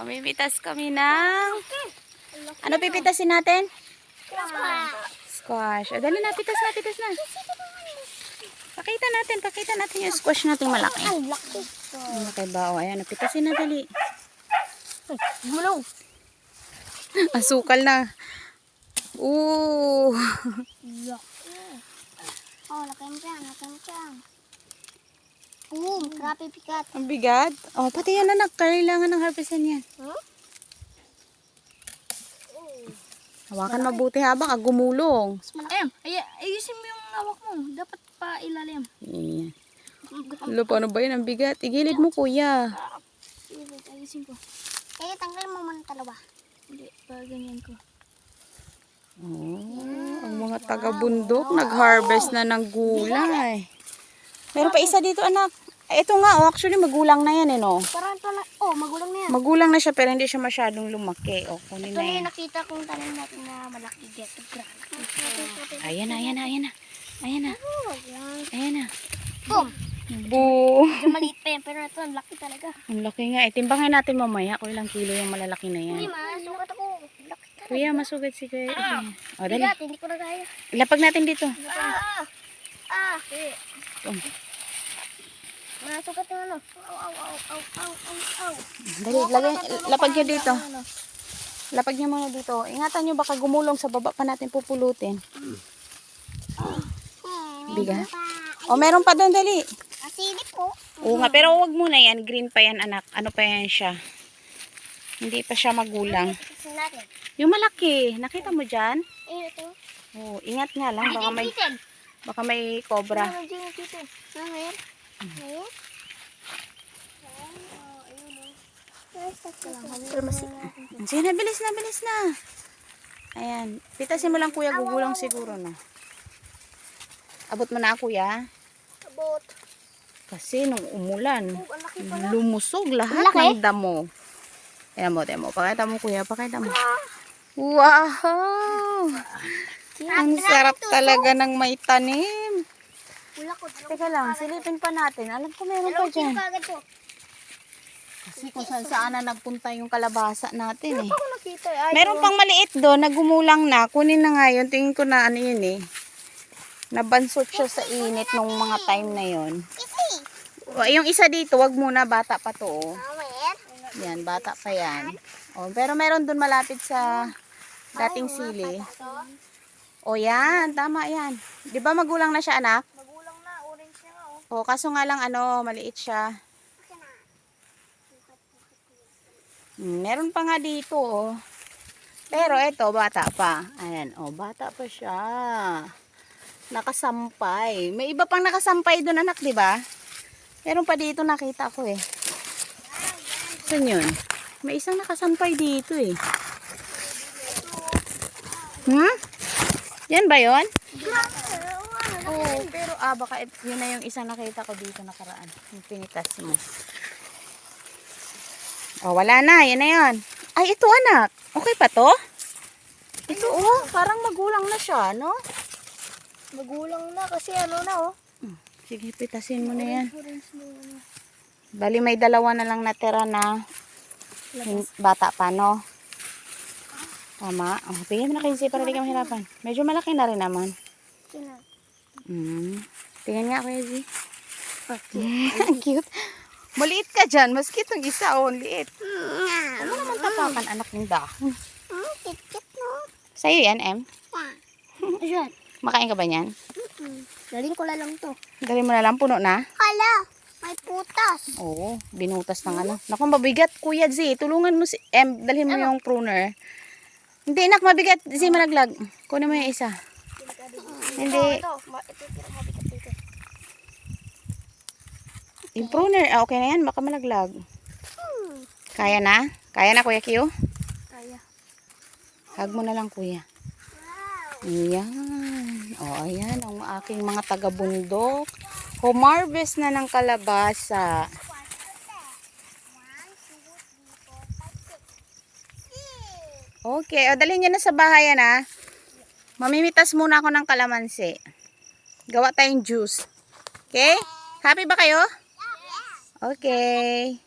Mamimitas kami ng... Ano pipitasin natin? Squash. O, dali na, pitas na, pitas na. Pakita natin, pakita natin yung squash natin malaki. Ang laki. Ang laki ba? O, ayan, pitasin na, dali. Gumulaw. Asukal na. Ooh. Oh, laki mo dyan, laki mo. Boom, grabe bigat. Ang bigat. Oh, pati yan anak. Kailangan ng harvestan yan. Huh? Hawakan mabuti habang kag gumulong. Em, ay, ayusin mo yung hawak mo. Dapat pa ilalim. Ayan. Lo, paano ba yun? Ang bigat. Igilid mo, kuya. Wait, ayusin ko. Kaya tanggal mo muna dalawa. Hindi, pa ganyan ko. Oh, ang mga taga-bundok nag-harvest na ng gulay. Meron pa isa dito, anak. Eh, Ito nga, oh, actually magulang na yan, eh, no? Parang ito na, oh, magulang na yan. Magulang na siya, pero hindi siya masyadong lumaki. O, kunin Ito na yan. nakita kong tanim natin na malaki get. Ayan na, ayan na, ayan na. Ayan na, Oh, yan. ayan na. Boom! Boo! Maliit pa yan, pero ito, ang laki talaga. Ang laki nga. Eh, timbangin natin mamaya kung ilang kilo yung malalaki na Hindi yan. ma, sukat ako. Laki talaga. Kuya, masugad si Kuya. O, dali. Bigat, hindi ko na kaya. Ilapag natin dito. Ah! Ah! Um, Masukat yung ano. Aw, aw, aw, aw, aw, aw, aw. Dali, lagay, lapag niyo dito. Lapag niyo muna dito. Ingatan niyo baka gumulong sa baba pa natin pupulutin. Bigat. O, meron pa doon, dali. Asilip po. Oo nga, pero wag muna yan. Green pa yan, anak. Ano pa yan siya? Hindi pa siya magulang. Yung malaki, nakita mo dyan? Eh, ito. Oo, ingat nga lang. Baka may. Baka may cobra. Ano dyan yung titin? Ah, ngayon? Ngayon? Pero masik. Sige na, bilis na, bilis na. Ayan. Pitasin mo lang, kuya. Gugulong siguro na. Abot mo na, kuya. Abot. Kasi nung umulan, Oh, lumusog lahat Laki? ng damo. Ayan mo, ayan mo. Pakita mo, kuya. Pakita mo. Wow! Ang sarap talaga ng may tanim. Teka lang, silipin pa natin. Alam ko meron pa dyan. Kasi kung saan saan na nagpunta yung kalabasa natin eh. Ay, Meron pang maliit doon, nagumulang na. Kunin na nga yun. Tingin ko na ano yun eh. Nabansot siya sa init nung mga time na yun. O, yung isa dito, wag muna. Bata pa to. Oh. Awet. Yan, bata pa yan. O, pero meron doon malapit sa dating sili. O yan, tama yan. Di ba magulang na siya anak? Magulang na. Orange na nga oh. O, kaso nga lang ano, maliit siya. Hmm, meron pa nga dito, oh. Pero eto, bata pa. Ayan, oh, bata pa siya. Nakasampay. May iba pang nakasampay doon, anak, di ba? Meron pa dito, nakita ko eh. Saan yun? May isang nakasampay dito eh. Hmm? Yan ba yon? Oo, pero ah, baka yun na yung isang nakita ko dito nakaraan. Yung pinitas mo. Oh, wala na. Yan na yun. Ay, ito anak. Okay pa to? Ito oh, parang magulang na siya, no? Magulang na kasi ano na oh. Sige, pitasin mo na yan. Bali, may dalawa na lang natira na bata pa, no? Tama. Oh, bigyan mo na kasi para di ka mahirapan. Medyo malaki na rin naman. Mm. Tingnan nga, Kuya Z. Ang cute. Maliit ka dyan. Maski itong isa, oh, ang liit. Mo naman tapakan, anak ng dahon. Hmm, kit-kit no. Sa'yo yan, Em? Ayan. Makain ka ba niyan? Daling ko lang to. Dali mo na lang, puno na. Hala, may putas. Oo, binutas ng ano. Naku, mabigat, Kuya Z. Tulungan mo si Em. Dalhin mo yung pruner. Hindi, nak, mabigat. Z, malaglag. Kunin mo yung isa. Hindi. Ito yung pruner, ah, okay na yan. Baka malaglag. Hmm. Kaya na? Kaya na, Kuya Q? Kaya. Hag mo na lang, Kuya. Ayan. O, ayan ang aking mga taga-bundok. Humarvest na ng kalabasa. Okay, o dalhin na sa bahay yan ha. Mamimitas muna ako ng kalamansi. Gawa tayong juice. Okay? Happy ba kayo? Okay.